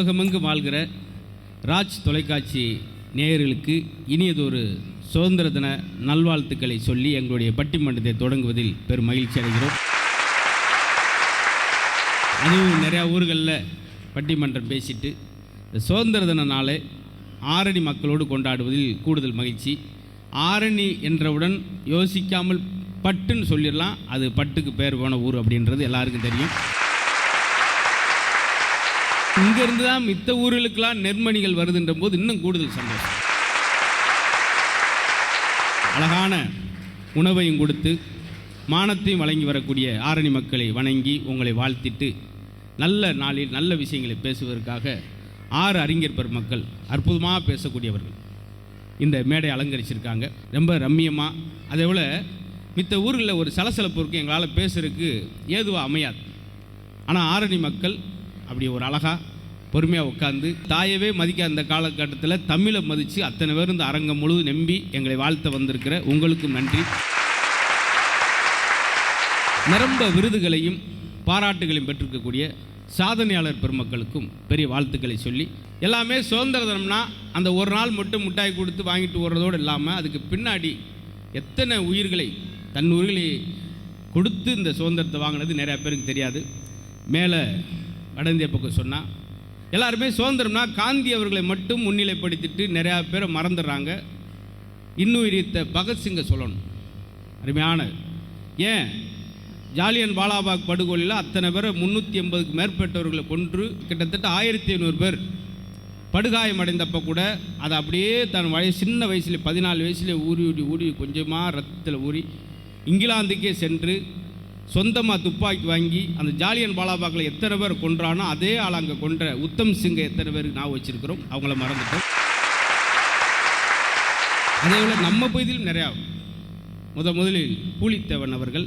உலகமெங்கும் வாழ்கிற ராஜ் தொலைக்காட்சி நேயர்களுக்கு இனியதொரு சுதந்திர தின நல்வாழ்த்துக்களை சொல்லி எங்களுடைய பட்டிமன்றத்தை தொடங்குவதில் பெரும் மகிழ்ச்சி அடைகிறோம். அதுவும் நிறையா ஊர்களில் பட்டிமன்றம் பேசிட்டு இந்த சுதந்திர தின நாளை ஆரணி மக்களோடு கொண்டாடுவதில் கூடுதல் மகிழ்ச்சி. ஆரணி என்றவுடன் யோசிக்காமல் பட்டுன்னு சொல்லிடலாம். அது பட்டுக்கு பேர் போன ஊர் அப்படின்றது எல்லாருக்கும் தெரியும். இங்கேருந்து தான் மித்த ஊர்களுக்கெல்லாம் நெர்மணிகள் வருதுன்ற போது இன்னும் கூடுதல் சந்தோஷம். அழகான உணவையும் கொடுத்து மானத்தையும் வழங்கி வரக்கூடிய ஆரணி மக்களை வணங்கி உங்களை வாழ்த்திட்டு நல்ல நாளில் நல்ல விஷயங்களை பேசுவதற்காக ஆறு அறிஞர் பெருமக்கள் அற்புதமாக பேசக்கூடியவர்கள் இந்த மேடை அலங்கரிச்சிருக்காங்க. ரொம்ப ரம்மியமாக அதே போல் மித்த ஊர்களில் ஒரு சலசலப்பு இருக்குது எங்களால் பேசுறதுக்கு ஏதுவாக அமையாது. ஆனால் ஆரணி மக்கள் அப்படி ஒரு அழகாக பொறுமையாக உட்காந்து தாயவே மதிக்காத அந்த காலகட்டத்தில் தமிழை மதித்து அத்தனை பேர் இந்த அரங்கம் முழு நம்பி எங்களை வாழ்த்த வந்திருக்கிற உங்களுக்கும் நன்றி. நிரம்ப விருதுகளையும் பாராட்டுகளையும் பெற்றிருக்கக்கூடிய சாதனையாளர் பெருமக்களுக்கும் பெரிய வாழ்த்துக்களை சொல்லி எல்லாமே சுதந்திர தினம்னா அந்த ஒரு நாள் மட்டும் மிட்டாய் கொடுத்து வாங்கிட்டு வர்றதோடு இல்லாமல் அதுக்கு பின்னாடி எத்தனை உயிர்களை தன் உயிர்களை கொடுத்து இந்த சுதந்திரத்தை வாங்கினது நிறையா பேருக்கு தெரியாது. மேலே வட இந்திய பக்கம் சொன்னால் எல்லாருமே சுதந்திரம்னா காந்தி அவர்களை மட்டும் முன்னிலைப்படுத்திட்டு நிறையா பேரை மறந்துடுறாங்க. இன்னுயிரித்த பகத்சிங்கை சொல்லணும். அருமையான ஏன்? ஜாலியன் பாலாபாக் படுகொலையில் அத்தனை பேரை முந்நூற்றி எண்பதுக்கு மேற்பட்டவர்களை கொன்று கிட்டத்தட்ட ஆயிரத்தி ஐநூறு பேர் படுகாயம் அடைந்தப்போ கூட அதை அப்படியே தன் வய சின்ன வயசில் பதினாலு வயசுல ஊறி ஊடி ஊடி கொஞ்சமாக ரத்தத்தில் ஊறி இங்கிலாந்துக்கே சென்று சொந்தமாக துப்பாக்கி வாங்கி அந்த ஜாலியன் பாலாபாக்கில் எத்தனை பேர் கொன்றானோ அதே ஆள் அங்கே கொன்ற உத்தம் சிங்கை எத்தனை பேருக்கு நான் வச்சுருக்கிறோம். அவங்கள மறந்துட்டோம். அதே போல் நம்ம பகுதியிலும் நிறையா முத முதலில் பூலித்தேவன் அவர்கள்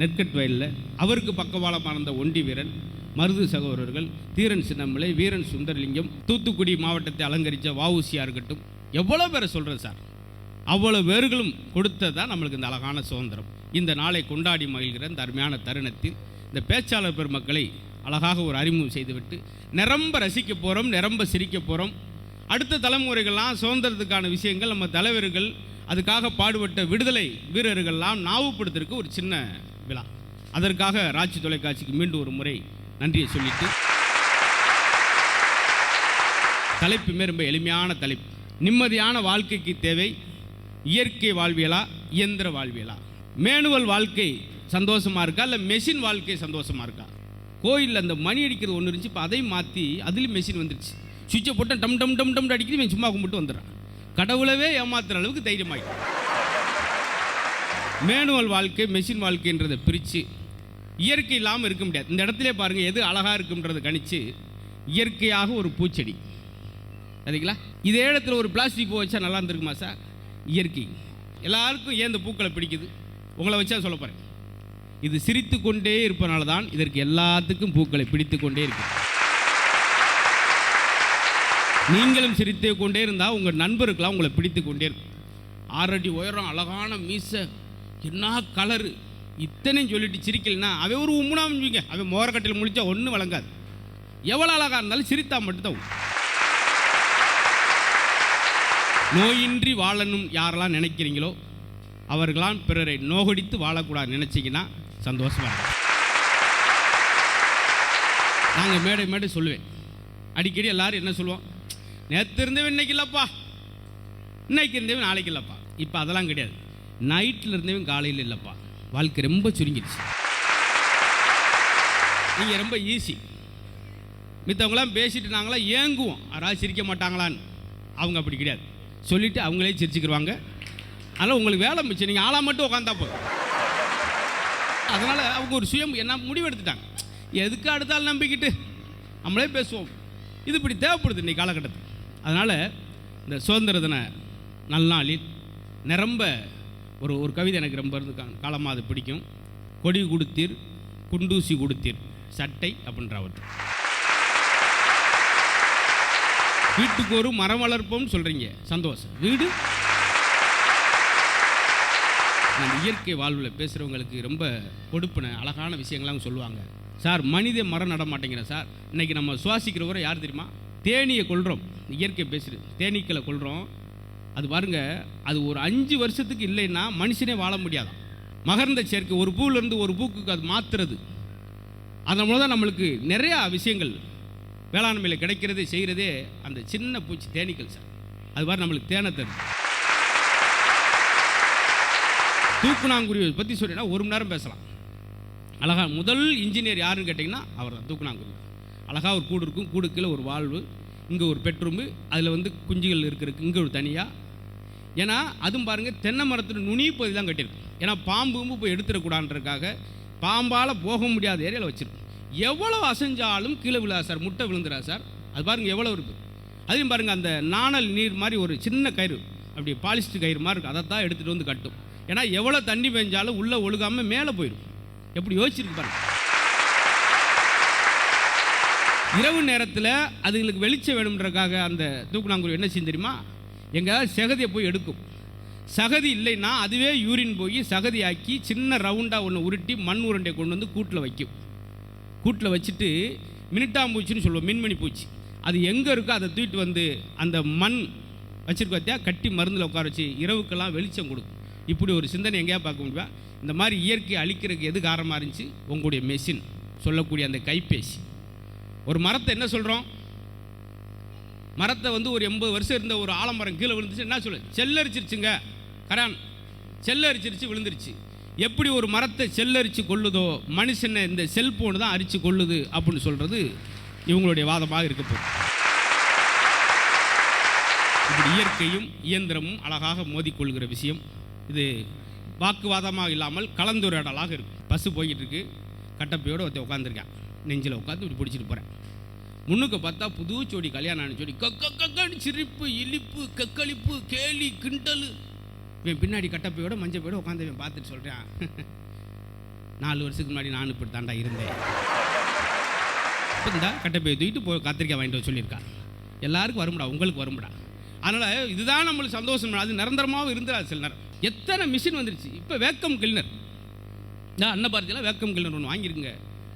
நெற்கட் வயலில் அவருக்கு பக்கவாளம் மறந்த ஒண்டி வீரன் மருது சகோதரர்கள் தீரன் சின்னமலை வீரன் சுந்தரலிங்கம் தூத்துக்குடி மாவட்டத்தை அலங்கரித்த வவுசியாக இருக்கட்டும். எவ்வளோ பேரை சொல்கிறது சார்? அவ்வளோ பேர்களும் கொடுத்ததான் நம்மளுக்கு இந்த அழகான சுதந்திரம். இந்த நாளை கொண்டாடி மகிழ்கிற இந்த அருமையான தருணத்தில் இந்த பேச்சாளர் பெருமக்களை அழகாக ஒரு அறிமுகம் செய்துவிட்டு நிரம்ப ரசிக்க போகிறோம் நிரம்ப சிரிக்க போகிறோம் அடுத்த தலைமுறைகள்லாம் சுதந்திரத்துக்கான விஷயங்கள் நம்ம தலைவர்கள் அதுக்காக பாடுபட்ட விடுதலை வீரர்கள்லாம் ஞாபகப்படுத்துறதுக்கு ஒரு சின்ன விழா. அதற்காக ராட்சி தொலைக்காட்சிக்கு மீண்டும் ஒரு முறை நன்றியை சொல்லிட்டு தலைப்புமே ரொம்ப எளிமையான தலைப்பு. நிம்மதியான வாழ்க்கைக்கு தேவை. இயற்கை வாழ்வியலா இயந்திர வாழ்வியலா? மேனுவல் வாழ்க்கை சந்தோஷமா இருக்கா? இல்லை மெஷின் வாழ்க்கை சந்தோஷமா இருக்கா? கோயிலில் அந்த மணி அடிக்கிறது ஒன்று இருந்துச்சு இப்போ அதையும் மாற்றி அதுலேயும் மெஷின் வந்துருச்சு. சுவிட்சை போட்டால் டம் டம் டம் டம் அடிக்கிறது இவன் சும்மா கும்பிட்டு வந்துடுறான். கடவுளவே ஏமாத்துற அளவுக்கு தைரியமாகி மேனுவல் வாழ்க்கை மெஷின் வாழ்க்கைன்றதை பிரித்து இயற்கை இல்லாமல் இருக்க முடியாது. இந்த இடத்துல பாருங்கள் எது அழகாக இருக்குன்றதை கணிச்சு இயற்கையாக ஒரு பூச்செடி. சரிங்களா? இதே இடத்துல ஒரு பிளாஸ்டிக் பூ வச்சா நல்லா இருந்திருக்குமா சார் இயற்கை. எல்லாருக்கும் ஏன் இந்த பூக்களை பிடிக்குது? உங்களை வச்சா சொல்ல போகிறேன் இது சிரித்து கொண்டே இருப்பதனால தான் இதற்கு எல்லாத்துக்கும் பூக்களை பிடித்து கொண்டே இருக்கு நீங்களும் சிரித்து கொண்டே இருந்தால் உங்கள் நண்பருக்கெல்லாம் உங்களை பிடித்து கொண்டே இருக்கும் ஆறடி உயரம் அழகான மீசை என்ன கலரு இத்தனையும் சொல்லிட்டு சிரிக்கலைன்னா அவன் ஒரு உம்முனாமிங்க அவன் மோரக்கட்டையில் முழிச்சா ஒன்றும் வழங்காது எவ்வளோ அழகாக இருந்தாலும் சிரித்தா மட்டும்தான் நோயின்றி வாழணும் யாரெல்லாம் நினைக்கிறீங்களோ அவர்களாம் பிறரை நோகடித்து வாழக்கூடாது நினச்சிங்கன்னா சந்தோஷமாக இருக்கும். நாங்கள் மேடை மேடை சொல்லுவேன். அடிக்கடி எல்லோரும் என்ன சொல்லுவோம்? நேற்று இருந்தவன் இன்னைக்கு இல்லைப்பா. இன்னைக்கு இருந்தவன் நாளைக்கு இல்லைப்பா. இப்போ அதெல்லாம் கிடையாது. நைட்டில் இருந்தவன் காலையில் இல்லைப்பா. வாழ்க்கை ரொம்ப சுருங்கிடுச்சு. நீங்கள் ரொம்ப ஈஸி மித்தவங்களாம் பேசிட்டு நாங்களாம் ஏங்குவோம். யாராவது சிரிக்க மாட்டாங்களான்னு. அவங்க அப்படி கிடையாது. சொல்லிட்டு அவங்களே சிரிச்சுக்கிடுவாங்க அதனால் உங்களுக்கு வேலை மிச்சம். நீங்கள் ஆளாக மட்டும் உட்காந்தா போதும். அதனால் அவங்க ஒரு சுயம் என்ன முடிவு எடுத்துட்டாங்க எதுக்கு அடுத்தால் நம்பிக்கிட்டு? நம்மளே பேசுவோம். இது இப்படி தேவைப்படுது இன்னைக்கு காலகட்டத்தில். அதனால் இந்த சுதந்திர தின நல்நாளில் நிரம்ப ஒரு ஒரு கவிதை எனக்கு ரொம்ப இருந்து காலமாக அது பிடிக்கும். கொடி கொடுத்தீர் குண்டூசி கொடுத்தீர். சட்டை அப்படின்றவற்று. வீட்டுக்கு ஒரு மரம் வளர்ப்போம்னு சொல்கிறீங்க சந்தோஷம். வீடு? நம்ம இயற்கை வாழ்வில் பேசுகிறவங்களுக்கு ரொம்ப கொடுப்பின அழகான விஷயங்கள்லாம் சொல்லுவாங்க. சார் மனித மரம் நட மாட்டேங்கிறேன் சார். இன்னைக்கு நம்ம சுவாசிக்கிறவரை யார் தெரியுமா? தேனியை கொள்கிறோம் இயற்கை பேசுகிறது தேனீக்களை கொள்கிறோம் அது பாருங்க அது ஒரு அஞ்சு வருஷத்துக்கு இல்லைன்னா மனுஷனே வாழ முடியாதான். மகர்ந்த சேர்க்கை ஒரு பூவிலேருந்து ஒரு பூக்கு அது மாத்துறது. அதன் மூலம் தான் நம்மளுக்கு நிறையா விஷயங்கள் வேளாண்மையில் கிடைக்கிறதே செய்கிறதே அந்த சின்ன பூச்சி தேனீக்கள் சார். அது மாதிரி நம்மளுக்கு தேனை தருது. தூக்குனாங்குருவியை பற்றி சொல்லினா ஒரு மணி நேரம் பேசலாம். அழகாக முதல் இன்ஜினியர் யாருன்னு கேட்டிங்கன்னா அவர் தான் தூக்குனாங்குருவி. அழகாக ஒரு கூடு இருக்கும் கூடு கீழே ஒரு வாழ்வு இங்கே ஒரு பெட்ரூமு அதில் வந்து குஞ்சுகள் இருக்கிறதுக்கு இங்கே ஒரு தனியாக ஏன்னா அதுவும் பாருங்கள் தென்னை மரத்தில் நுனி பகுதி தான் கட்டியிருக்கும். ஏன்னா பாம்பு போய் எடுத்துடக்கூடாதுன்றதுக்காக பாம்பால் போக முடியாத ஏரியாவில் வச்சுருக்கும். எவ்வளோ அசைஞ்சாலும் கீழே விழா சார் முட்டை விழுந்துடா சார். அது பாருங்கள் எவ்வளோ இருக்குது அதையும் பாருங்கள் அந்த நாணல் நீர் மாதிரி ஒரு சின்ன கயிறு அப்படி பாலிஸ்டர் கயிறு மாதிரி இருக்கும் அதை தான் எடுத்துகிட்டு வந்து கட்டும். ஏன்னா எவ்வளோ தண்ணி பெஞ்சாலும் உள்ளே ஒழுகாமல் மேலே போயிடும். எப்படி யோசிச்சிருக்கு பாருங்கள் இரவு நேரத்தில் அதுங்களுக்கு வெளிச்சம் வேணுன்றக்காக அந்த தூக்குநாங்குரு என்ன செய்யும் தெரியுமா? எங்கேயாவது சகதியை போய் எடுக்கும். சகதி இல்லைன்னா அதுவே யூரின் போய் சகதி ஆக்கி சின்ன ரவுண்டாக ஒன்று உருட்டி மண் உருண்டையை கொண்டு வந்து கூட்டில் வைக்கும். கூட்டில் வச்சுட்டு மினிட்டாம்பூச்சின்னு சொல்லுவோம் மின்மணி பூச்சி. அது எங்கே இருக்கோ அதை தூக்கிட்டு வந்து அந்த மண் வச்சிருக்க கட்டி மருந்தில் உட்கார வச்சு இரவுக்கெல்லாம் வெளிச்சம் கொடுக்கும். இப்படி ஒரு சிந்தனை எங்கேயா பார்க்க முடியுமா? இந்த மாதிரி இயற்கை அழிக்கிறதுக்கு எது காரணமாக இருந்துச்சு? உங்களுடைய மெஷின் சொல்லக்கூடிய அந்த கைபேசி. ஒரு மரத்தை என்ன சொல்கிறோம் மரத்தை வந்து ஒரு எண்பது வருஷம் இருந்த ஒரு ஆலமரம் கீழே விழுந்துச்சு என்ன சொல்லு செல்லரிச்சிருச்சுங்க. கரான் செல்லரிச்சிருச்சு விழுந்துருச்சு. எப்படி ஒரு மரத்தை செல்லரித்து கொள்ளுதோ மனுஷனை இந்த செல்ஃபோனு தான் அரிச்சு கொள்ளுது அப்படின்னு சொல்கிறது இவங்களுடைய வாதமாக இருக்க போகுது. இப்படி இயற்கையும் இயந்திரமும் அழகாக மோதிக்கொள்கிற விஷயம். இது வாக்குவாதமாக இல்லாமல் கலந்துரையாடலாக இருக்கும் பஸ்ஸு போய்கிட்டு இருக்கு. கட்டப்பையோடு ஒருத்தன் உட்காந்துருக்கேன் நெஞ்சில் உட்காந்து இப்படி பிடிச்சிட்டு போகிறேன் முன்னுக்கு பார்த்தா புது சோடி கல்யாணம் ஆன சோடி கக்க கக்கன்னு சிரிப்பு இழிப்பு கக்களிப்பு கேலி கிண்டல். இவன் பின்னாடி கட்டப்பையோட மஞ்சள் பையோட உட்காந்து இவன் பார்த்துட்டு சொல்கிறான் நாலு வருஷத்துக்கு முன்னாடி நானும் இப்படி தாண்டா இருந்தேன். இப்போ கட்டப்பையை தூக்கிட்டு போய் கத்திரிக்காய் வாங்கிட்டு வர சொல்லியிருக்கான் எல்லாருக்கும் வரும்டா உங்களுக்கு வரும்டா. அதனால் இதுதான் நம்மளுக்கு சந்தோஷம். அது நிரந்தரமாகவும் இருந்துடாது சில நேரம். எத்தனை மிஷின் வந்துருச்சு. இப்போ வேக்கம் கிளினர் நான் அன்ன பாரதியில் வேக்கம் கிளினர் ஒன்று வாங்கியிருக்குங்க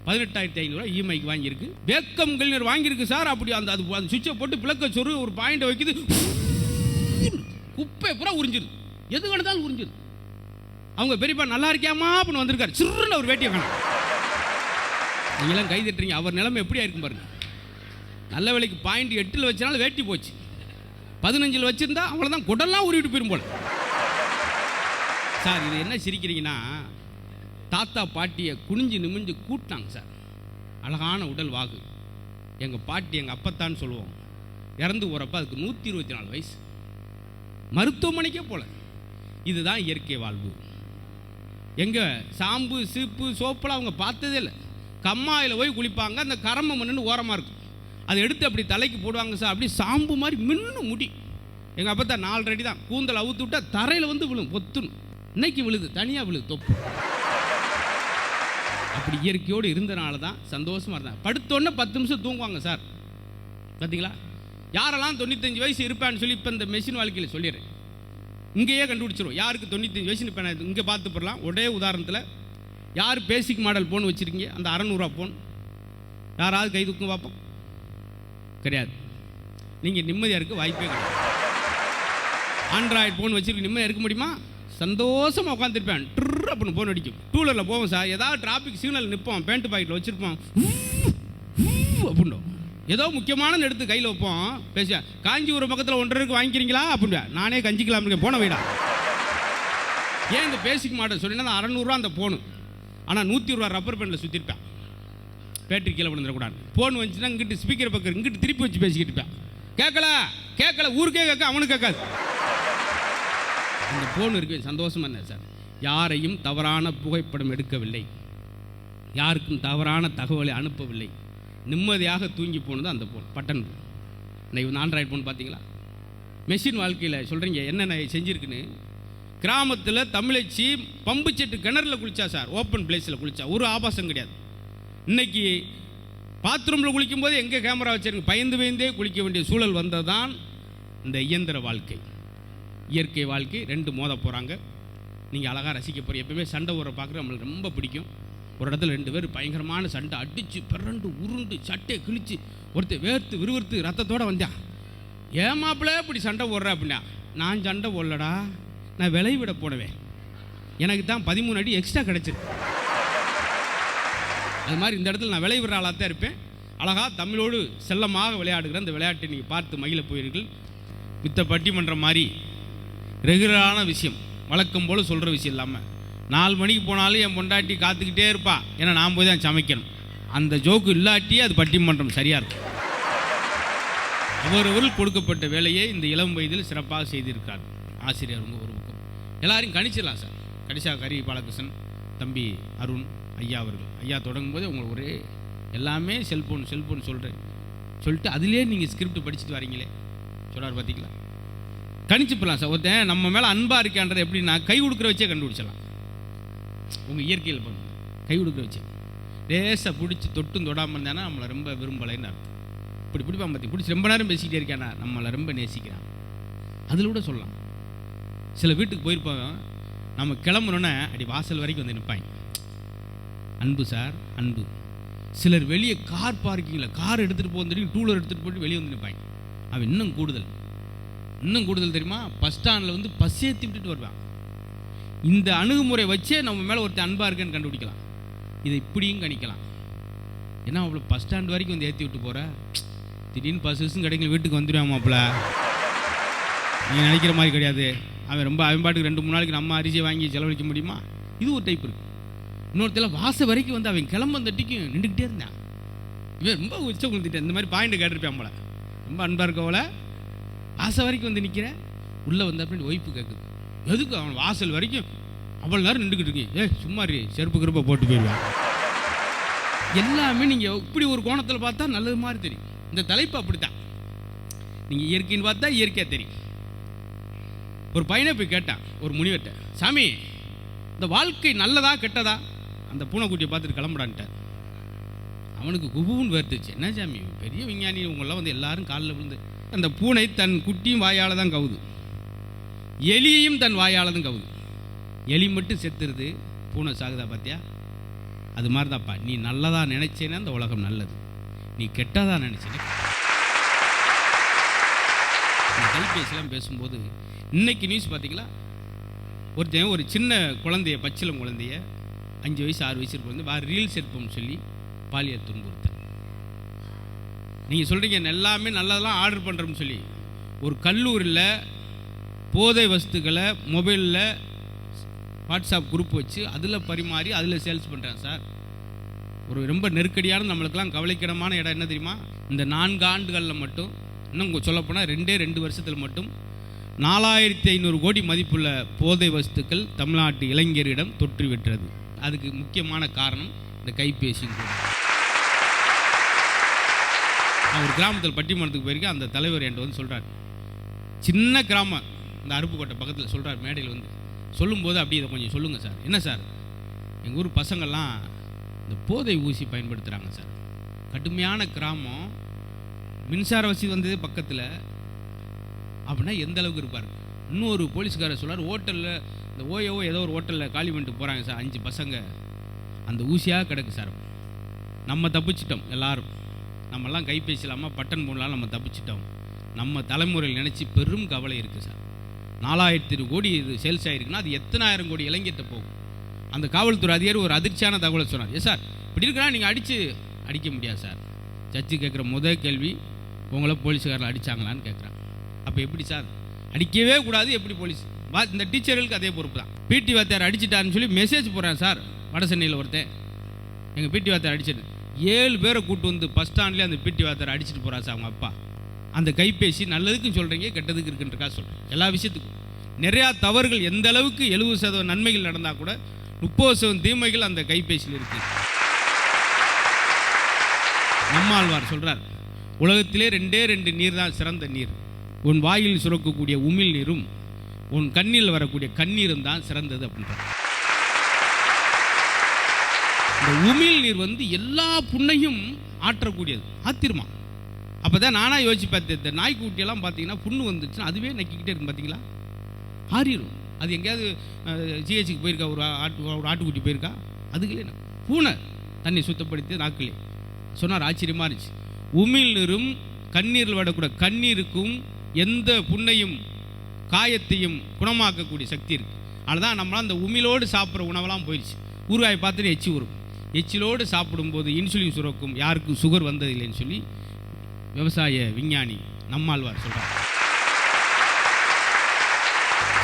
பதினெட்டாயிரத்தி ஐநூறுரூவா இஎம்ஐக்கு வாங்கியிருக்கு. வேக்கம் கிளினர் வாங்கியிருக்கு சார். அப்படி அந்த அது அந்த சுவிட்சை போட்டு பிளக்க சொரு ஒரு பாயிண்ட்டை வைக்குது. குப்பை பூரா உறிஞ்சிருது. எது வேணுதாலும் உறிஞ்சிருது அவங்க பெரியப்பா நல்லா இருக்கியாமா அப்படின்னு வந்திருக்காரு. சிறுன்னு அவர் வேட்டியை காணும். நீங்களாம் கை தட்டுறீங்க. அவர் நிலைமை எப்படியா இருக்கும் பாருங்க. நல்ல வேலைக்கு பாயிண்ட் எட்டில் வச்சனால வேட்டி போச்சு. பதினஞ்சில் வச்சுருந்தா அவ்வளோதான் குடல்லாம் உருவிட்டு போயிரும் போல. சார் இது என்ன சிரிக்கிறீங்கன்னா தாத்தா பாட்டியை குனிஞ்சு நிமிஞ்சு கூட்டினாங்க சார். அழகான உடல் வாகு. எங்கள் பாட்டி எங்கள் அப்பத்தான்னு சொல்லுவோம். இறந்து போகிறப்ப அதுக்கு நூற்றி இருபத்தி நாலு வயசு. மருத்துவமனைக்கே போகல இதுதான் இயற்கை வாழ்வு. எங்கே சாம்பு சீப்பு சோப்பெல்லாம் அவங்க பார்த்ததே இல்லை. கம்மாயில் போய் குளிப்பாங்க அந்த கரம்ப மண்ணுன்னு ஓரமாக இருக்கும். அதை எடுத்து அப்படி தலைக்கு போடுவாங்க சார் அப்படி சாம்பு மாதிரி மின்னு முடி. எங்கள் அப்பத்தா நாலு அடி தான். கூந்தல் அவுத்து விட்டா தரையில் வந்து விழும் பொத்துன்னு இன்னைக்கு விழுது தனியாக விழுது தொப்பு. அப்படி இயற்கையோடு இருந்தனால தான் சந்தோஷமாக இருந்தாங்க. படுத்தோன்னே பத்து நிமிஷம் தூங்குவாங்க சார். பார்த்தீங்களா யாரெல்லாம் தொண்ணூத்தஞ்சு வயசு இருப்பான்னு சொல்லி இப்போ இந்த மெஷின் வாழ்க்கையில் சொல்லிடுறேன். இங்கேயே கண்டுபிடிச்சிரும். யாருக்கு தொண்ணூத்தஞ்சு வயசு இப்போ நான் இங்கே பார்த்து போடலாம். ஒரே உதாரணத்தில் யார் பேசிக் மாடல் ஃபோன் வச்சுருக்கீங்க? அந்த அறநூறுவா ஃபோன் யாராவது கை தூக்கம் பார்ப்போம். கிடையாது. நீங்கள் நிம்மதியாக இருக்க வாய்ப்பே கிடையாது. ஆண்ட்ராய்டு ஃபோன் வச்சுருக்கு நிம்மதியாக இருக்க முடியுமா? சந்தோஷமாக உட்காந்துருப்பேன் ட்ரு அப்படின்னு ஃபோன் அடிக்கும். டூலரில் போவோம் சார். ஏதாவது டிராஃபிக் சிக்னல் நிற்போம் பேண்ட் பாக்கெட்டில் வச்சுருப்போம். அப்படின்னோம் ஏதோ முக்கியமான எடுத்து கையில் வைப்போம். பேச காஞ்சிபுரம் பக்கத்தில் ஒன்றரைக்கு வாங்கிக்கிறீங்களா? அப்படின்னு நானே கஞ்சிக்கலாம் இருக்கேன். போன வீடா ஏன் இந்த பேசிக்க மாட்டேன் சொன்னீங்கன்னா அறநூறுவா அந்த ஃபோனு ஆனால் நூற்றி ரூபா ரப்பர் பேண்டில் சுற்றிருப்பேன் பேட்டரி கீழே விழுந்துடக்கூடாது. ஃபோன் வந்துச்சுன்னா இங்கிட்டு ஸ்பீக்கர் பக்கம் இங்கிட்டு திருப்பி வச்சு பேசிக்கிட்டு இருப்பேன். கேட்கல? கேட்கல. ஊருக்கே கேட்க அவனுக்கு கேட்காது. அந்த ஃபோன் இருக்கு. சந்தோஷமா இருந்தேன் சார். யாரையும் தவறான புகைப்படம் எடுக்கவில்லை. யாருக்கும் தவறான தகவலை அனுப்பவில்லை. நிம்மதியாக தூங்கி போனது அந்த ஃபோன் பட்டன் ஃபோன் இன்னைக்கு வந்து ஆண்ட்ராய்டு ஃபோன் பார்த்தீங்களா? மெஷின் வாழ்க்கையில் சொல்கிறீங்க என்னென்ன செஞ்சுருக்குன்னு. கிராமத்தில் தமிழச்சி பம்பு செட்டு கிணறுல குளிச்சா சார் ஓப்பன் பிளேஸில் குளிச்சா ஒரு ஆபாசம் கிடையாது. இன்னைக்கு பாத்ரூமில் குளிக்கும்போது எங்கே கேமரா வச்சிருங்க பயந்து பயந்தே குளிக்க வேண்டிய சூழல் வந்ததுதான் இந்த இயந்திர வாழ்க்கை. இயற்கை வாழ்க்கை ரெண்டு மோத போகிறாங்க நீங்கள் அழகாக ரசிக்க போகிறீங்க எப்பவுமே சண்டை ஊற பார்க்குறது நம்மளுக்கு ரொம்ப பிடிக்கும். ஒரு இடத்துல ரெண்டு பேர் பயங்கரமான சண்டை அடித்து பிறண்டு உருண்டு சட்டையை கிழித்து ஒருத்தர் வேர்த்து விறுவிறுத்து ரத்தத்தோட வந்தான். ஏன் இப்படி சண்டை போடுற அப்படின்னா நான் சண்டை போடலடா நான் விளைய விட போடுவேன் எனக்கு தான் பதிமூணு அடி எக்ஸ்ட்ரா கிடச்சிருக்கு. அது மாதிரி இந்த இடத்துல நான் விளைவிடுற ஆளாக தான் இருப்பேன். அழகா தமிழோடு செல்லமாக விளையாடுகிற அந்த விளையாட்டை நீங்கள் பார்த்து மகிழ போயிருங்கள் மித்த பட்டிமன்றம் மாதிரி ரெகுலரான விஷயம் வழக்கம் போல் சொல்கிற விஷயம் இல்லாமல் நாலு மணிக்கு போனாலும் என் பொண்டாட்டி காத்துக்கிட்டே இருப்பா. ஏன்னா நான் போய் தான் சமைக்கணும். அந்த ஜோக்கு இல்லாட்டியே அது பட்டிமன்றம் சரியாக இருக்கும். அவரவர்கள் கொடுக்கப்பட்ட வேலையை இந்த இளம் வயதில் சிறப்பாக செய்திருக்கார். ஆசிரியர் உங்கள் ஒரு பக்கம். எல்லாரையும் கணிச்சிடலாம் சார். கணிஷா கரி பாலகிருஷ்ணன் தம்பி அருண் ஐயா அவர்கள். ஐயா தொடங்கும் போது உங்களுக்கு ஒரே எல்லாமே செல்ஃபோன் செல்ஃபோன் சொல்கிறேன் சொல்லிட்டு அதுலேயே நீங்கள் ஸ்கிரிப்ட் படிச்சுட்டு வரீங்களே. சொல்கிறார் பார்த்தீங்களா கணிச்சுப்பிடலாம் சார். ஒருத்தன் நம்ம மேலே அன்பாக இருக்கான்றது எப்படின்னா கை கொடுக்குற வச்சே கண்டுபிடிச்சலாம் உங்கள் இயற்கையில் பாருங்க கை கொடுக்குற வச்சு லேசாக பிடிச்சி தொட்டும் தொடாமல் இருந்தானா நம்மளை ரொம்ப விரும்பலைன்னு அர்த்தம். இப்படி பிடிப்பான் பற்றி பிடிச்சி ரொம்ப நேரம் பேசிக்கிட்டே இருக்கானா? நம்மளை ரொம்ப நேசிக்கிறான். அதில் கூட சொல்லலாம். சில வீட்டுக்கு போயிருப்பாங்க நம்ம கிளம்புனோன்னே அடி வாசல் வரைக்கும் வந்து நிற்பாங்க அன்பு சார் அன்பு. சிலர் வெளியே கார் பார்க்கிங்கில் கார் எடுத்துகிட்டு போக தெரியும் டூலர் எடுத்துகிட்டு போயிட்டு வெளியே வந்து நிற்பாங்க அவன் இன்னும் கூடுதல். இன்னும் கூடுதல் தெரியுமா? பஸ் ஸ்டாண்டில் வந்து பஸ் ஏற்றி விட்டுட்டு வருவான். இந்த அணுகுமுறை வச்சே நம்ம மேலே ஒருத்தன் அன்பாக இருக்குன்னு கண்டுபிடிக்கலாம். இதை இப்படியும் கணிக்கலாம். ஏன்னா அவ்வளோ பஸ் ஸ்டாண்ட் வரைக்கும் வந்து ஏற்றி விட்டு போகிற திடீர்னு பஸ் கிசும் கிடைக்கல வீட்டுக்கு வந்துடுவான் மாப்பிள்ள நீங்கள் நினைக்கிற மாதிரி கிடையாது. அவன் ரொம்ப அவன் பாட்டுக்கு ரெண்டு மூணு நாளைக்கு நம்ம அரிசியை வாங்கி செலவழிக்க முடியுமா? இது ஒரு டைப் இருக்குது இன்னொருத்தர் வாசல் வரைக்கும் வந்து அவன் கிளம்ப தட்டிக்கும் நின்றுக்கிட்டே இருந்தான். இவன் ரொம்ப உச்ச குளித்துட்டேன் இந்த மாதிரி பாயிண்ட் கேட்டிருப்பேன் போல. ரொம்ப அன்பாக இருக்கவளை வாசல் வரைக்கும் வந்து நிற்கிறேன் உள்ளே வந்த அப்படின்னு ஒய்ப்பு கேட்குது எதுக்கு அவன் வாசல் வரைக்கும் அவ்வளோ நேரம் நின்றுக்கிட்டு இருக்கேன் ஏ சும்மா இரு, செருப்பு கிருப்பை போட்டு போயிடுவான் எல்லாமே நீங்கள் இப்படி ஒரு கோணத்தில் பார்த்தா நல்லது மாதிரி தெரியும். இந்த தலைப்பு அப்படித்தான். நீங்கள் இயற்கைன்னு பார்த்தா இயற்கையாக தெரியும். ஒரு பையனை போய் கேட்டான் ஒரு முனிவர்கிட்ட சாமி இந்த வாழ்க்கை நல்லதா கெட்டதா? அந்த பூனைக்குட்டியை பார்த்துட்டு கிளம்புடான்ட்டார் அவனுக்கு குபுன்னு வேர்த்துச்சு. என்ன சாமி பெரிய விஞ்ஞானி உங்களாம் வந்து எல்லாரும் காலில் விழுந்து அந்த பூனை தன் குட்டியும் வாயால் தான் கவுது. எலியையும் தன் வாயால் தான் கவுது. எலி மட்டும் செத்துருது. பூனை சாகுதா பார்த்தியா அது மாதிரி தான்ப்பா நீ நல்லதா நினச்சேன்னா அந்த உலகம் நல்லது. நீ கெட்டதாக நினைச்சேன்னா இந்த கைபேசிலாம் பேசும்போது இன்னைக்கு நியூஸ் பார்த்தீங்களா ஒருத்தன் ஒரு சின்ன குழந்தைய பச்சிலம் குழந்தைய அஞ்சு வயசு ஆறு வயசு இருக்கும் வந்து வா ரீல்ஸ் எடுப்போம்னு சொல்லி பாலியல் துன்புறுத்தல் நீங்கள் சொல்கிறீங்க எல்லாமே நல்லதெல்லாம் ஆர்டர் பண்ணுறோம்னு சொல்லி. ஒரு கல்லூரியில் போதை வஸ்துக்களை மொபைலில் வாட்ஸ்அப் குரூப் வச்சு அதில் பரிமாறி அதில் சேல்ஸ் பண்ணுறேன் சார் ஒரு ரொம்ப நெருக்கடியான நம்மளுக்கெல்லாம் கவலைக்கிடமான இடம் என்ன தெரியுமா? இந்த நான்கு ஆண்டுகளில் மட்டும் இன்னும் சொல்லப்போனால் ரெண்டே ரெண்டு வருஷத்தில் மட்டும் நாலாயிரத்தி ஐநூறு கோடி மதிப்புள்ள போதை வஸ்துக்கள் தமிழ்நாட்டு இளைஞரிடம் தொற்று விட்டது அதுக்கு முக்கியமான காரணம் இந்த கைபேசி. அவர் நான் ஒரு கிராமத்தில் பட்டிமன்றத்துக்கு போயிருக்கேன். அந்த தலைவர் என்கிட்ட வந்து சொல்கிறார் சின்ன கிராமம். இந்த அருப்புக்கோட்டை பக்கத்தில் சொல்கிறார் மேடையில் வந்து. சொல்லும்போது அப்படி இதை கொஞ்சம் சொல்லுங்கள் சார். என்ன சார்? எங்கள் ஊர் பசங்கள்லாம் இந்த போதை ஊசி பயன்படுத்துகிறாங்க சார். கடுமையான கிராமம். மின்சார வசதி வந்தது பக்கத்தில். அப்படின்னா எந்த அளவுக்கு இருப்பார்? இன்னொரு போலீஸ்காரர் சொல்கிறார் ஹோட்டலில் இந்த ஓயோ ஏதோ ஒரு ஹோட்டலில் காலி பண்ணிட்டு போகிறாங்க சார் அஞ்சு பசங்க. அந்த ஊசியாக கிடக்கு சார். நம்ம தப்பிச்சிட்டோம் எல்லாரும். நம்மெல்லாம் கைபேசி இல்லாமல் பட்டன் போடலாம் நம்ம தப்பிச்சிட்டோம். நம்ம தலைமுறையில் நினச்சி பெரும் கவலை இருக்குது சார். நாலாயிரத்தி இரு கோடி இது சேல்ஸ் ஆகிருக்குன்னா அது எத்தனாயிரம் கோடி இளைஞர்கிட்ட போகும். அந்த காவல்துறை அதிகாரி ஒரு அதிர்ச்சியான தகவலை சொன்னார். ஏ சார் இப்படி இருக்கிறா நீங்கள் அடித்து அடிக்க முடியாது சார். சர்ச்சு கேட்குற முதல் கேள்வி உங்களை போலீஸ்காரில் அடித்தாங்களான்னு கேட்குறாங்க அப்போ எப்படி சார்? அடிக்கவே கூடாது எப்படி போலீஸ்? வா இந்த டீச்சர்களுக்கு அதே பொறுப்பு தான். பிடி வாத்தியார் அடிச்சிட்டாருன்னு சொல்லி மெசேஜ் போகிறேன் சார் வட சென்னையில் ஒருத்தன். எங்கள் பிடி வாத்தியார் அடிச்சிட்டு ஏழு பேரை கூப்பிட்டு வந்து பஸ் ஸ்டாண்ட்லேயே அந்த பிடி வாத்தியார் அடிச்சிட்டு போகிறா சார் அவங்க அப்பா. அந்த கைபேசி நல்லதுக்கும் சொல்கிறீங்க கெட்டதுக்கு இருக்குன்றக்கா சொல்கிறேன் எல்லா விஷயத்துக்கும். நிறையா தவறுகள் எந்த அளவுக்கு எழுபது சதவீதம் நன்மைகள் நடந்தால் கூட முப்பது சதவீதம் தீமைகள் அந்த கைபேசியில் இருக்குது நம்மாழ்வார் சொல்கிறார் உலகத்திலே ரெண்டே ரெண்டு நீர் தான் சிறந்த நீர். உன் வாயில் சுரக்கக்கூடிய உமிழ் நீரும் உன் கண்ணில் வரக்கூடிய கண்ணீரும் தான் சிறந்தது அப்படின்றார். இந்த உமிழ் நீர் வந்து எல்லா புண்ணையும் ஆற்றக்கூடியது. ஆத்திரமா? அப்போ தான் நானாக யோசிச்சு பார்த்தேன். இந்த நாய்க்குட்டியெல்லாம் பார்த்தீங்கன்னா புண்ணு வந்துச்சுன்னா அதுவே நக்கிக்கிட்டே இருக்கும் பார்த்தீங்களா? ஆறிடும் அது எங்கேயாவது ஜிஹெச்சுக்கு போயிருக்கா? ஒரு ஆட்டு ஒரு ஆட்டுக்குட்டி போயிருக்கா? அதுகளே நக்கும் பூனை தண்ணி சுத்தப்படுத்தி நாக்கிலே சொன்னார் ஆச்சரியமாக இருந்துச்சு. உமிழ் நிறும் கண்ணீரில் விடக்கூட கண்ணீருக்கும் எந்த புண்ணையும் காயத்தையும் குணமாக்கக்கூடிய சக்தி இருக்குது அதுதான் நம்மளாம் அந்த உமிழோடு சாப்பிட்ற உணவெல்லாம் போயிடுச்சு ஊறுகாய் பார்த்துட்டு எச்சி ஊறும் எச்சிலோடு சாப்பிடும்போது இன்சுலின் சுரக்கும் யாருக்கும் சுகர் வந்ததில்லைன்னு சொல்லி விவசாய விஞ்ஞானி நம்மாழ்வார் சொல்கிறார்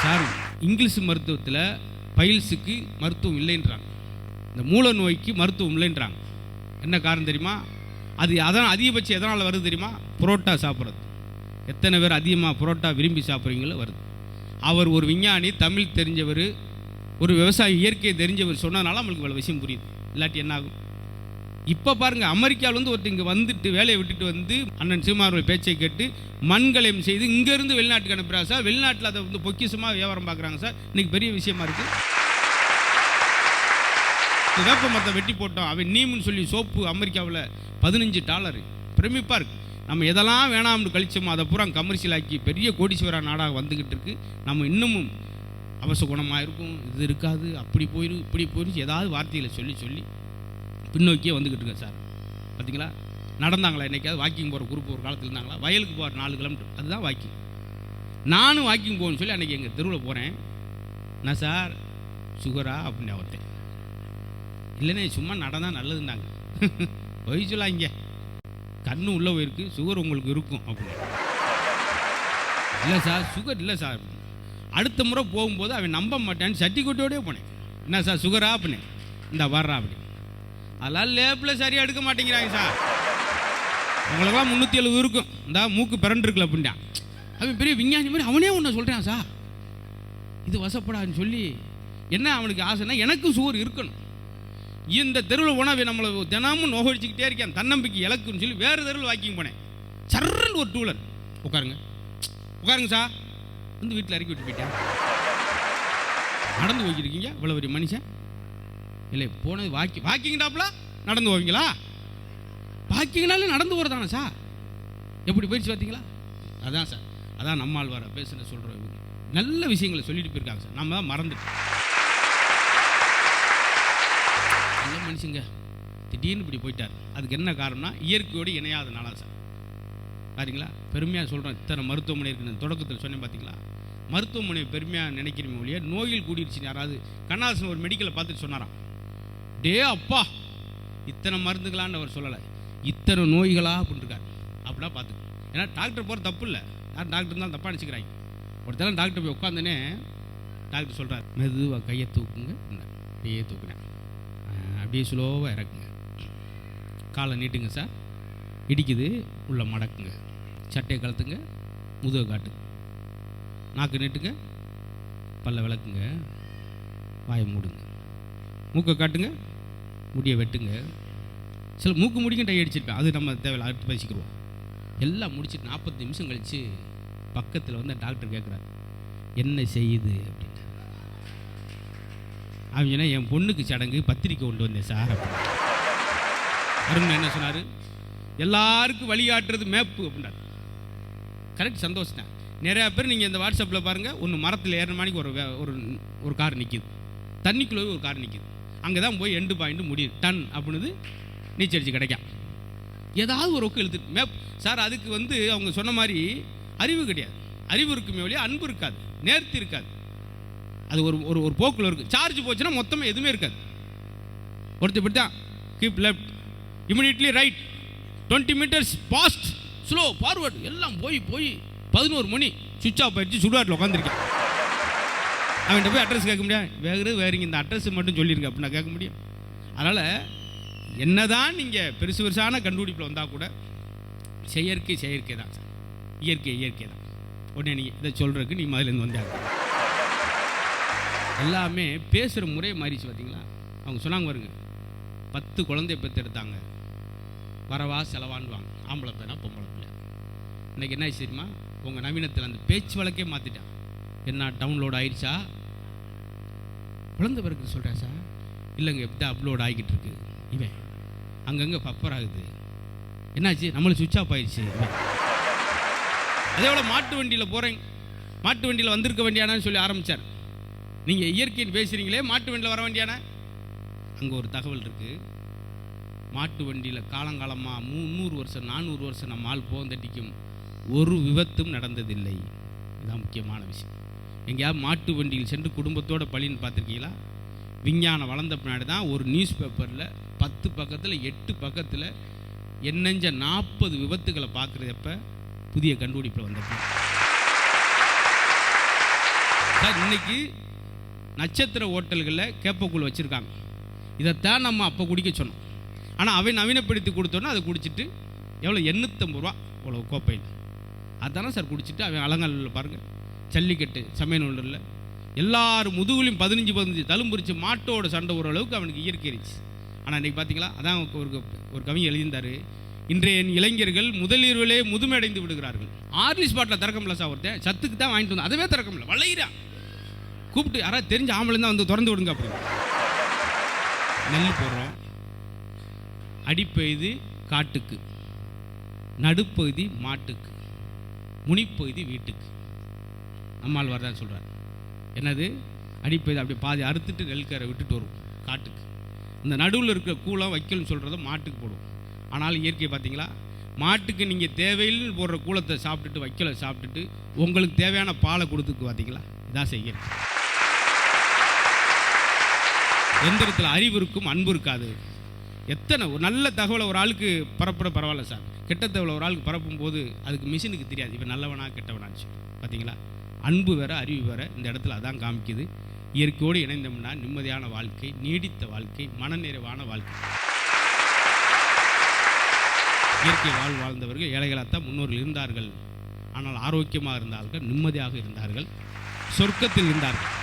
சார் இங்கிலீஷ் மருத்துவத்தில் பைல்ஸுக்கு மருத்துவம் இல்லைன்றாங்க. இந்த மூல நோய்க்கு மருத்துவம் இல்லைன்றாங்க. என்ன காரணம் தெரியுமா? அது அதான் அதிகபட்சம் எதனால் வருது தெரியுமா? புரோட்டா சாப்பிட்றது. எத்தனை பேர் அதிகமாக புரோட்டா விரும்பி சாப்பிட்றீங்களோ வருது. அவர் ஒரு விஞ்ஞானி தமிழ் தெரிஞ்சவர் ஒரு விவசாயி இயற்கையை தெரிஞ்சவர் சொன்னதுனால நம்மளுக்கு இவ்வளோ விஷயம் புரியுது. இல்லாட்டி என்ன ஆகும்? இப்போ பாருங்க அமெரிக்காவிலேருந்து ஒருத்தர் இங்கே வந்துட்டு வேலையை விட்டுட்டு வந்து அண்ணன் சீமார்கள் பேச்சை கேட்டு மண்கலயம் செய்து இங்கேருந்து வெளிநாட்டுக்கு அனுப்புகிறா சார். வெளிநாட்டில் அதை வந்து பொக்கிஷமாக வியாபாரம் பார்க்குறாங்க சார். இன்றைக்கி பெரிய விஷயமா இருக்குது வேப்ப மரத்தை வெட்டி போட்டோம். அவன் நீம்னு சொல்லி சோப்பு அமெரிக்காவில் பதினஞ்சு டாலர் பிரமிப்பாக இருக்கு. நம்ம எதெல்லாம் வேணாம்னு கழிச்சோமோ அதை பூரா கமர்ஷியல் ஆக்கி பெரிய கோடீஸ்வரா நாடாக வந்துக்கிட்டு இருக்கு. நம்ம இன்னமும் அவச குணமாக இருக்கும். இது இருக்காது. அப்படி போயிடும் இப்படி போயிடும் ஏதாவது வார்த்தையில் சொல்லி சொல்லி பின்னோக்கியே வந்துக்கிட்டு இருக்கேன் சார். பார்த்தீங்களா நடந்தாங்களா என்னைக்காவது? வாக்கிங் போகிற குரூப் ஒரு காலத்தில் இருந்தாங்களா? வயலுக்கு போகிற நாலு கிலோமீட்டர். அதுதான் வாக்கிங். நானும் வாக்கிங் போகணும்னு சொல்லி அன்றைக்கி எங்கள் தெருவில் போகிறேன் நான் சார்? சுகரா? அப்படின்னு அவர்த்தேன் இல்லைண்ணே சும்மா நடந்தால் நல்லதுன்னாங்க. போய் இங்கே கண்ணு உள்ளே போயிருக்கு. சுகர் உங்களுக்கு இருக்கும் அப்படின்னு. இல்லை சார் சுகர் இல்லை சார். அடுத்த முறை போகும்போது அவன் நம்ப மாட்டேன்னு சர்டிஃபிகேட்டோடய போனேன். என்ன சார் சுகரா அப்படின்னு. இந்த வர்றா அப்படி அதெல்லாம் லேப்பில் சரியாக எடுக்க மாட்டேங்கிறாங்க சார். உங்களுக்குலாம் முந்நூற்றி எழுபது இருக்கும். இந்த மூக்கு பிறண்டிருக்கல அப்படின்ட்டான் அவன் பெரிய விஞ்ஞானி மாதிரி அவனே ஒன்று சொல்கிறான் சார். இது வசப்படாதுன்னு சொல்லி என்ன அவனுக்கு ஆசைன்னா எனக்கும் சுகர் இருக்கணும். இந்த தெருவில் உணவை நம்மளை தினமும் நோகடிச்சுக்கிட்டே இருக்கேன். தன்னம்பிக்கை இலக்குன்னு சொல்லி வேறு தெருவில் வாக்கிங் போனேன். சர்ன்னு ஒரு டூலர். உட்காருங்க. உட்காருங்க சார். வந்து வீட்டில் இறக்கி விட்டு போயிட்டேன். நடந்து போய்க்கிருக்கீங்க இவ்வளோ பெரிய மனுஷன். இல்லை போனது வாக்கி வாக்கிங்டாப்ல நடந்து போவீங்களா? வாக்கிங்னாலே நடந்து போகிறதானே சார்? எப்படி போயிடுச்சு பார்த்தீங்களா? அதான் சார் அதான் நம்மால் வர பேசுன சொல்கிற நல்ல விஷயங்களை சொல்லிட்டு போயிருக்காங்க சார். நம்ம தான் மறந்துட்டோம். நல்ல மனுஷங்க. திடீர்னு இப்படி போயிட்டார். அதுக்கு என்ன காரணம்னா இயற்கையோடு இணையாதனால சார். பார்த்தீங்களா பெருமையாக சொல்கிறேன் இத்தனை மருத்துவமனை இருக்குன்னு தொடக்கத்தில் சொன்னேன் பார்த்தீங்களா மருத்துவமனை பெருமையாக நினைக்கிறீங்க ஒழிய நோயில் கூடிடுச்சு யாராவது கண்ணாசன் ஒரு மெடிக்கலை பார்த்துட்டு சொன்னாராம். டே அப்பா இத்தனை மருந்துகளான்னு அவர் சொல்லலை. இத்தனை நோய்களா அப்படின்ட்டுருக்காரு அப்படிலாம் பார்த்துக்கு. ஏன்னா டாக்டர் போகிற தப்பு இல்லை யார் டாக்டர் தான் தப்பாக நினச்சிக்கிறாங்க. ஒருத்தரம் டாக்டர் போய் உட்காந்தனே டாக்டர் சொல்கிறார் மெதுவாக கையை தூக்குங்க அப்படியே தூக்குனேன். அப்படியே ஸ்லோவாக இறக்குங்க. காலை நீட்டுங்க சார் இடிக்குது உள்ள மடக்குங்க. சட்டையை கழுத்துங்க முதுகை காட்டுங்க. நாக்கு நீட்டுங்க பல்ல விளக்குங்க வாயை மூடுங்க. மூக்கை காட்டுங்க முடியை வெட்டுங்க. சில மூக்கு முடிக்கும் டை அடிச்சிருப்பேன். அது நம்ம தேவையில்ல. அடுத்து பேசிக்கிடுவோம் எல்லாம் முடிச்சுட்டு நாற்பது நிமிஷம் கழித்து பக்கத்தில் வந்து டாக்டர் கேட்குறாரு என்ன செய்யுது? அப்படின்ட்டு அவங்க என் பொண்ணுக்கு சடங்கு பத்திரிக்கை கொண்டு வந்தேன் சார். அப்படின்னு. அருண் என்ன சொன்னார்? எல்லாருக்கும் வழிகாட்டுறது மேப்பு அப்படின்னாரு கரெக்ட் சந்தோஷம் நிறையா பேர் நீங்கள் இந்த வாட்ஸ்அப்பில் பாருங்கள் ஒன்று மரத்தில் ஏறின மணிக்கு ஒரு ஒரு ஒரு கார் நிற்கிது தண்ணிக்குள்ளே ஒரு கார் நிற்கிது அங்கே தான் போய் எண்டு பாயிண்ட் முடியுது டன் அப்படின்னது நீச்சல் கிடைக்கும். ஏதாவது ஒரு ஒக்கு எழுத்து மேப் சார் அதுக்கு வந்து அவங்க சொன்ன மாதிரி அறிவு கிடையாது. அறிவு இருக்குமே ஒழிய அன்பு இருக்காது. நேர்த்தி இருக்காது. அது ஒரு ஒரு ஒரு போக்கில் இருக்குது சார்ஜ் போச்சுன்னா மொத்தமாக எதுவுமே இருக்காது. ஒருத்தர் இப்படி தான் keep left immediately right twenty metres past slow forward எல்லாம் போய் போய் பதினோரு மணி சுவிட்ச் ஆஃப் ஆயிடுச்சு சுடுகாட்டில் உட்காந்துருக்கேன் அவன்கிட்ட போய் அட்ரஸ் கேட்க முடியாது. வேறு வேறுங்க. இந்த அட்ரஸ் மட்டும் சொல்லிருங்க. அப்படின்னு கேட்க முடியும். அதனால் என்னதான் நீங்கள் பெருசு பெருசான கண்டுபிடிப்பில் வந்தால் கூட செயற்கை செயற்கை தான். சார் இயற்கை இயற்கை தான். உடனே நீங்கள் இதை சொல்கிறதுக்கு நீ முதலேருந்து வந்தாங்க எல்லாமே பேசுகிற முறை மாறிச்சு பார்த்தீங்களா அவங்க சொன்னாங்க வருங்க பத்து குழந்தைய பெற்றெடுத்தாங்க வரவா செலவான்வாங்க ஆம்பளை பேனா பொம்பளை பிள்ளை. இன்னைக்கு என்ன ஆச்சு தெரியுமா? உங்கள் நவீனத்தில் அந்த பேச்சு வழக்கே மாற்றிட்டான் என்ன டவுன்லோட் ஆயிடுச்சா? குழந்தை பிறகு சொல்கிறேன் சார். இல்லைங்க எப்படி அப்லோட் ஆகிக்கிட்டு இருக்கு. இவன் அங்கங்கே பப்பர் ஆகுது. என்னாச்சு? நம்மளுக்கு சுவிட்ச் ஆஃப் ஆயிடுச்சு. அதே போல் மாட்டு வண்டியில் போகிறேன் மாட்டு வண்டியில் வந்திருக்க வேண்டியானான்னு சொல்லி ஆரம்பித்தார் நீங்கள் இயற்கையின் பேசுகிறீங்களே மாட்டு வண்டியில் வர வேண்டியானே? அங்கே ஒரு தகவல் இருக்குது மாட்டு வண்டியில் காலங்காலமாக முந்நூறு வருஷம் நானூறு வருஷம் நம்ம ஆள் போந்தடிக்கும் ஒரு விபத்தும் நடந்ததில்லை. இதுதான் முக்கியமான விஷயம். எங்கேயாவது மாட்டு வண்டியில் சென்று குடும்பத்தோட பழின்னு பார்த்துருக்கீங்களா? விஞ்ஞானம் வளர்ந்த பின்னாடி தான் ஒரு நியூஸ் பேப்பரில் பத்து பக்கத்தில் எட்டு பக்கத்தில் என்னெஞ்ச நாற்பது விபத்துகளை பார்க்குறது புதிய கண்டுபிடிப்பில் வந்தப்ப. சார் இன்னைக்கு நட்சத்திர ஹோட்டல்களில் கேப்பக்கூழ் வச்சுருக்காங்க. இதைத்தான் நம்ம அப்போ குடிக்க சொன்னோம். ஆனால் அவை நவீனப்படுத்தி கொடுத்தோன்னா அதை குடிச்சிட்டு எவ்வளோ எண்ணூற்றம்பது ரூபா. இவ்வளோ கோப்பையில். அதானே சார் குடிச்சிட்டு அவன் அலங்காலில் பாருங்கள் ஜல்லிக்கட்டு சமயநூலில் எல்லாரும் முதுகுலையும் பதினஞ்சு பதினஞ்சு தழும்புரிச்சு மாட்டோட சண்டை ஒரு அளவுக்கு அவனுக்கு இயற்கை ஆனால் இன்றைக்கி பார்த்தீங்களா அதான் ஒரு ஒரு கவி எழுதியிருந்தார். இன்றைய இளைஞர்கள் முதலிரவிலே முதுமையடைந்து விடுகிறார்கள். ஆர்லிஸ் பாட்டில் திறக்கமில்ல சார் ஒருத்தன். சத்துக்கு தான் வாங்கிட்டு வந்தோம் அதுவே திறக்கமில்ல முடியல வளையிறான் கூப்பிட்டு யாராவது தெரிஞ்ச ஆம்பளை தான் வந்து திறந்து விடுங்க அப்படி நெல் போடுறோம். அடிப்பகுதி காட்டுக்கு. நடுப்பகுதி மாட்டுக்கு. முனிப்பகுதி வீட்டுக்கு. நம்மால் வரதான்னு சொல்கிறார் என்னது அடிப்பது அப்படியே பாதி அறுத்துட்டு நெல்கரை விட்டுட்டு வரும் காட்டுக்கு. இந்த நடுவில் இருக்கிற கூலம் வைக்கல்னு சொல்கிறத மாட்டுக்கு போடும் ஆனால் இயற்கை பார்த்தீங்களா? மாட்டுக்கு நீங்கள் தேவையில்னு போடுற கூலத்தை சாப்பிட்டுட்டு வைக்கலை சாப்பிட்டுட்டு உங்களுக்கு தேவையான பாலை கொடுத்துக்கு பார்த்தீங்களா? இதான் செய்ய எந்திரத்தில் அறிவு இருக்கும் அன்பு இருக்காது. எத்தனை ஒரு நல்ல தகவலை ஒரு ஆளுக்கு பரப்புற பரவாயில்ல சார். கெட்ட தகவலை ஒரு ஆளுக்கு பரப்பும் போது அதுக்கு மிஷினுக்கு தெரியாது. இவன் நல்லவனா கெட்டவனாச்சு பார்த்தீங்களா? அன்பு வேற அறிவு வேற இந்த இடத்துல அதான் காமிக்குது. இயற்கையோடு இணைந்தோம்னா நிம்மதியான வாழ்க்கை நீடித்த வாழ்க்கை மனநிறைவான வாழ்க்கை. இயற்கை வாழ் வாழ்ந்தவர்கள் ஏழைகளாகத்தான் முன்னோர்கள் இருந்தார்கள். ஆனால் ஆரோக்கியமாக இருந்தார்கள் நிம்மதியாக இருந்தார்கள் சொர்க்கத்தில் இருந்தார்கள்.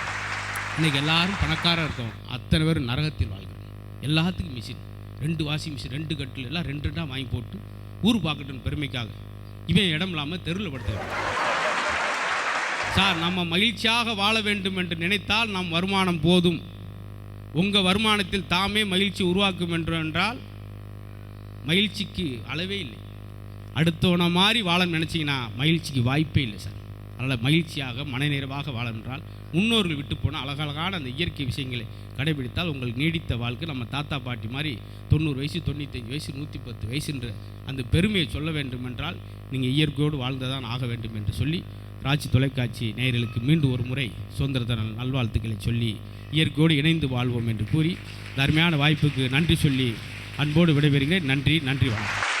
இன்றைக்கி எல்லாரும் பணக்காரர் இருக்கோம். அத்தனை பேர் நரகத்தில் வாழ்கிறோம். எல்லாத்துக்கும் மிஷின் ரெண்டு வாஷிங் மிஷின் ரெண்டு கட்டில் எல்லாம் ரெண்டு ரெண்டாக வாங்கி போட்டு ஊர் பார்க்கட்டும் பெருமைக்காக. இவன் இடம் இல்லாமல் தெருவில் படுத்துக்கிறான். சார் நம்ம மகிழ்ச்சியாக வாழ வேண்டும் என்று நினைத்தால் நம் வருமானம் போதும். உங்கள் வருமானத்தில் தாமே மகிழ்ச்சி உருவாக்கும் என்று என்றால் மகிழ்ச்சிக்கு அளவே இல்லை. அடுத்தவனை மாதிரி வாழ நினச்சிங்கன்னா மகிழ்ச்சிக்கு வாய்ப்பே இல்லை சார். அதனால் மகிழ்ச்சியாக மனநிறைவாக வாழ என்றால் முன்னோர்கள் விட்டு போன அழகழகான அந்த இயற்கை விஷயங்களை கடைபிடித்தால் உங்கள் நீடித்த வாழ்க்கை நம்ம தாத்தா பாட்டி மாதிரி தொண்ணூறு வயசு தொண்ணூத்தஞ்சு வயசு நூற்றி பத்து வயசுன்ற அந்த பெருமையை சொல்ல வேண்டும் என்றால் நீங்கள் இயற்கையோடு வாழ்ந்ததான் ஆக வேண்டும் என்று சொல்லி ராட்சி தொலைக்காட்சி நேயர்களுக்கு மீண்டும் ஒரு முறை சுதந்திர தின நல்வாழ்த்துக்களை சொல்லி இயற்கையோடு இணைந்து வாழ்வோம் என்று கூறி தர்மையான அருமையான வாய்ப்புக்கு நன்றி சொல்லி அன்போடு விடைபெறுகிறேன். நன்றி நன்றி வணக்கம்.